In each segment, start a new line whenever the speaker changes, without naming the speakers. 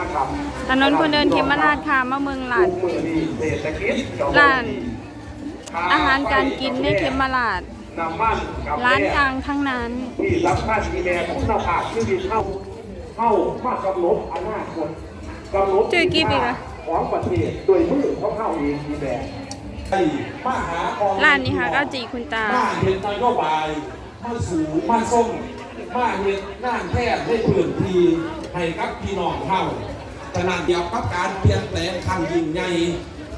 นะครับ
ถนนคนเดินเขมราชค่ะมาเมืองหลาด
มือนี่เศรษฐกิจ
ร้าน อาหารการกินในเขมราช
น้ำมันกาแฟ
ร้านกลางทั้งนั้น
ที่สำคัญที่แม่คุณภาพชีวิตเข้าเข้ามากำหนดอนาคตกำหนด
ชื่อกิ๊บอีกเหรอ
ของประเทศโดยมือของเข้าเองที่แม่
ไอ้มาหาของ
ร้านนี้ค่ะก็จีคุณตา
มาเห็นนโยบายมาสูงมาส่งมาเห็นงานแพทย์ให้พื้นที่ ให้กับพี่น้องเท่าขนาดเดียวกับการเปลี่ยนแปลงครั้งยิ่งใหญ่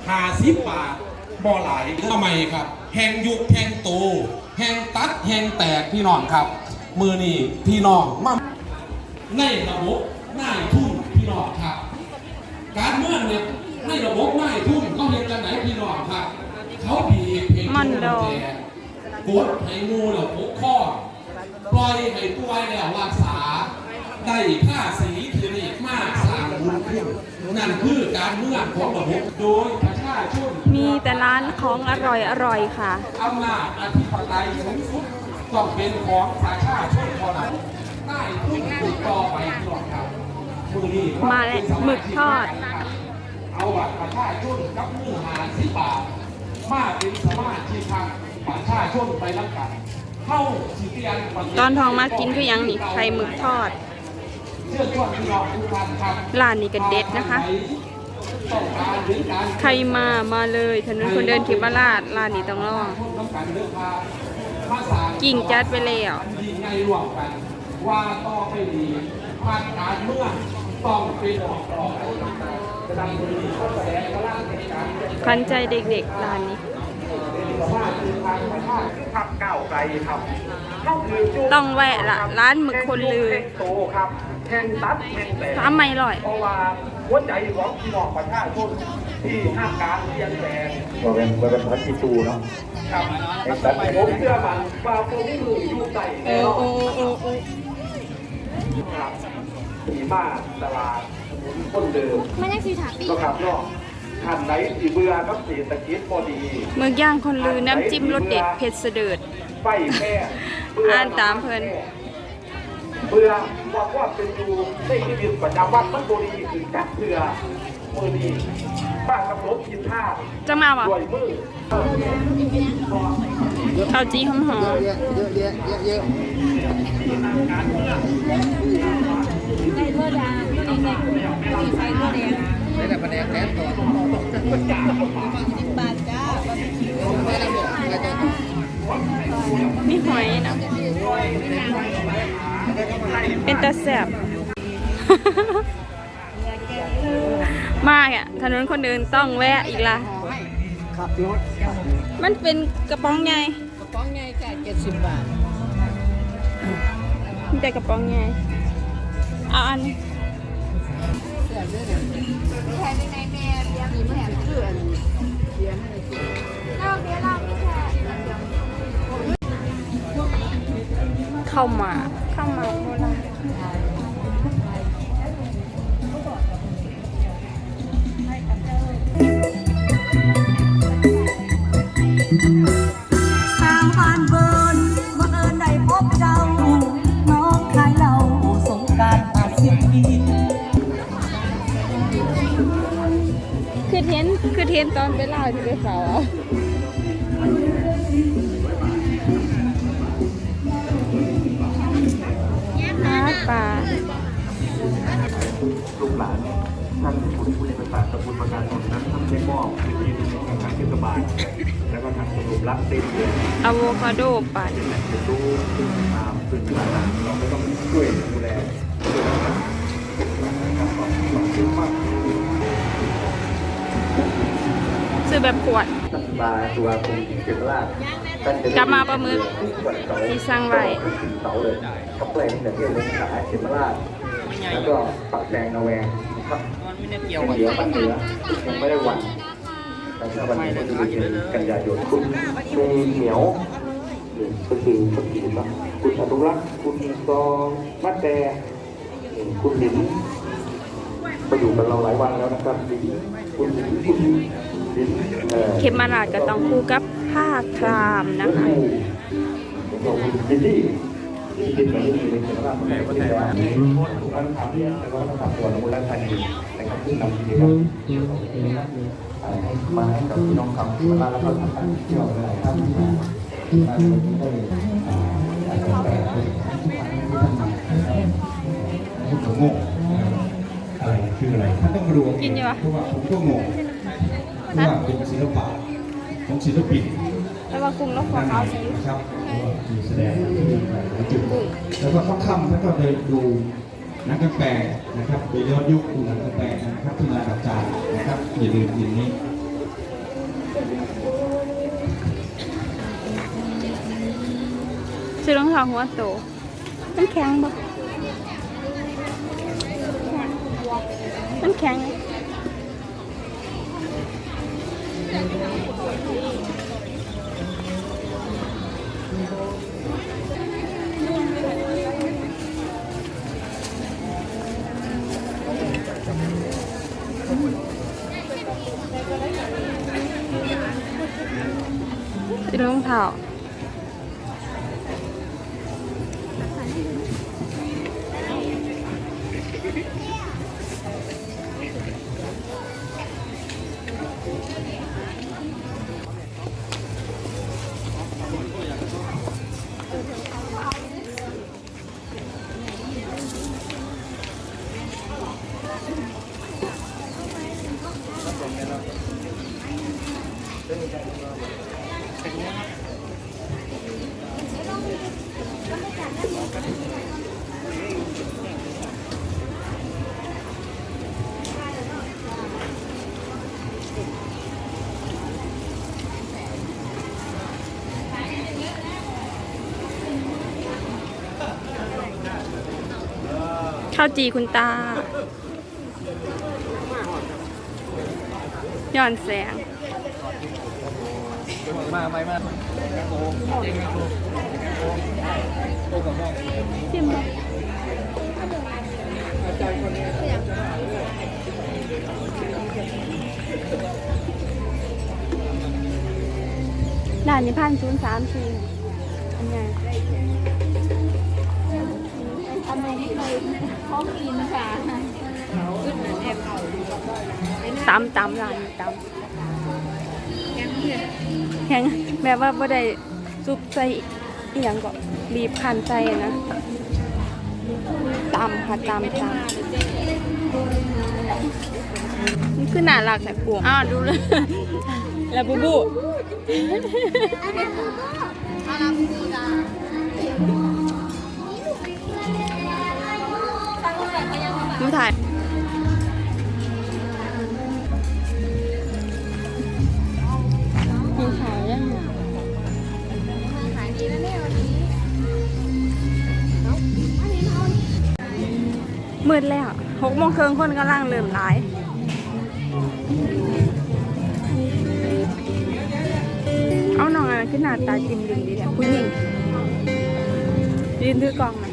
หาสิบบาทบ่หลายทำไมครับ แห่งยุคแห่งโตแห่งตัดแห่งแตกพี่น้องครับ มือนี่พี่น้องมาในระบบนายทุนพี่น้องครับ การเมืองเนี่ยในระบบนายทุนเขาเห็นกันไหนพี่น้องครับ เขาบีบเพลง
มันดอก
กดให้งูแล้วปกข้อปล่อยให้ป่วยแล้วรักษา ได้ค่าสีคลินิกมากสร้างบุญขึ้นนั่นคือการเมืองของระบบโดยประชาชน
มีแต่ร้านของอร่อยอร่อยค่ะ
อำนาจอธิปไตยสูงสุดต้องเป็นของประชาชนเท่านั้นได้ทุกติดต่อไปตลอดครับมือนี้
มาแล้วหมึกทอด
เอาบัตรประชาชนกับมือหาสิบบาทมาเป็นสมาชิกทางประชาชนไปแล้วกันเข้าสิเตียนประเทศ
ตอนทองมากินคือหยังนี่ไข่หมึกทอด
ร้า
นนี้ก็เด็ดนะคะ ใครมามาเลยถนนคนเดินเขมราชร้านนี้ต้อง
รอง
กิ่งจัดไปแล้ว
ว่าต่อไปดีภาคการเมืองต้องเป็นออกรองจะนำมือเข้าแสดงพลังในการ
ควันใจเด็กๆร้านนี้ต้องแวะละร้านหมึกคนลือ
แห่งโตครับแห่งตัดแห่งแตก
ทำไมอร่อย
เพราะว่าหัวใจของพี่น้องประชาชนที่ห้ามการเปลี่ยนแปลง
เราเป็นเราเป็นพัฒน์ที่ตูเนาะ
ครับผมเชื่อมันว่าพวกนี้มืออยู่ใจแน่นอนครับมีมากตลาดคนเดิม
มันยังสีถาปี
ก็ครับเนาะท่านไหนที่เบื่อกับเศรษฐกิจพอดี
หมึกย่างคนลือน้ำจิ้มรสเด็ดเผ็ดเสดิร์ด
ไฟแพ้เบื่
อ่านตามเพิ่น
เบื่อว่าว่าเป็นอยู่ในชีวิตประจำวันมันบรีคือจักเบื่อมือดีบ้านกำหนดกินท่า
จะมาบ่
ด้วยมือ
ข้าวจีหอมหอม
เยอะเยอะเยอะเยอะเยอะ
ได้เพื่อดาเพื่อแดงมีไฟเพื่อแดง
ไม่ได้ประเด็นแทนตัว
สิบบาทจ้า
ไม่ได้บอกไม่ได้บอก
มีหอยนะ เป็นตาแสบ มากอะ ถนนคนเดินต้องแวะอีกละ
ขับรถ
มันเป็นกระป๋องใหญ่
กระป๋องไงจ่ายเจ็ดสิบบาท
มีแต่กระป๋องใหญ่เอาอันนี้
ใครในในแม่เเข้า
มาเข้ามาโบราณ
สาวบ้านเบิร์นบังเอิญได้พบเจ้า น้องคายเราสงการอาเซียนปี
คือเทนคือเทนตอนไปลาวที่ไปเขาเอา ปลา
ลูกหลานท่านผู้ผู้ในประสาตะบุญประการผลนั้นท่านได้มอบพื้นที่ในทางเทศบาลแล้วก็ทางสรุปรักเต็มเลย
อะโวคาโดปั่น
จะดูตามพื้นที่ต่างๆเราก็ต้องช่วยดูแลช่วยกันนะครับขอบคุณมาก
อแบบขวด
มาตัวคงเก็บลาด
กลับมาปลาหมึก
วันเสาร์
ที่สร้างไว้
เสาเลยกับแปลงที่เรียนเลยขายเก็บลาดแล้วก็ปักแดงระแวงนะครับเกี่ยวเหนือบ้านเนือยังไม่ได้วันแล้วก็วันนี้ก็คือเดือนกันยายนคุณมีเหนียวนี่ก็คือคนกินแบบคุณอนุรักษ์คุณซองมัดแดงคุณหลินมาอยู่กับเราหลายวันแล้วนะครับหลินคุณหลินคุณหลิน เอ่อ
เข็มมาราดก็ต้องคู่กับผ้าครามนะคะ
คุณดิดี้ที่ดินไม่ดีเลยสำหรับคนที่แล้วทุกการทำเนี่ยแล้วก็ต้องทำตัวในมูลค่าดีนะครับซึ่งนำกิจกรรมให้มาให้กับพี่น้องคำมาแล้วก็ทำการเที่ยวหลายท่านมาได้อาจจะแปลกเป็นที่ท่านมา
ผมก็งงอะไรคืออะไรท่านต้องมาดู
กินอยู่วะ
เพราะว่าผมก็งงเพราะว่าเป็นศิลปะของศิลปิน
แล้วว่ากลุ่มนกหัวขาวสี
นะครับเพราะว่ามีแสดงที่หลายจุดแล้วก็ค่ำๆท่านก็ไปดูหนังกระแปลงนะครับไปย้อนยุคดูหนังกระแปลงนะครับที่นาอาจารย์นะครับอย่าลืมยินนี้
ซื้อรองเท้าหัวโตมันแข็งบ่มันแข็งไห มซื้อรองเท้า ข้าวจีคุณตาย้อนแสง
มาไปมา
ชิมบ่ด่านนี้พันศูนย์สามสี่อันไง
อั องกินค่ะ
ตำตำร้านนี้ตำแข็งแบบว่าบ่ได้ซุปใส่อีหยังก็บีบคั้นใส่นะตำค่ะตำตำนี่คือน่ารักแต่ปวงอ้าวดูเลยแล้วบูบูดูถ่ายกินขา วยังมืดแล้วหกโมงครึ่งคนกำลังเริ่มหลายเอาน้องอะไรขึ้นหน้าตาจิ้มดึงดีเนี่ยผู้หญิงยืนถือกล้องหน่อย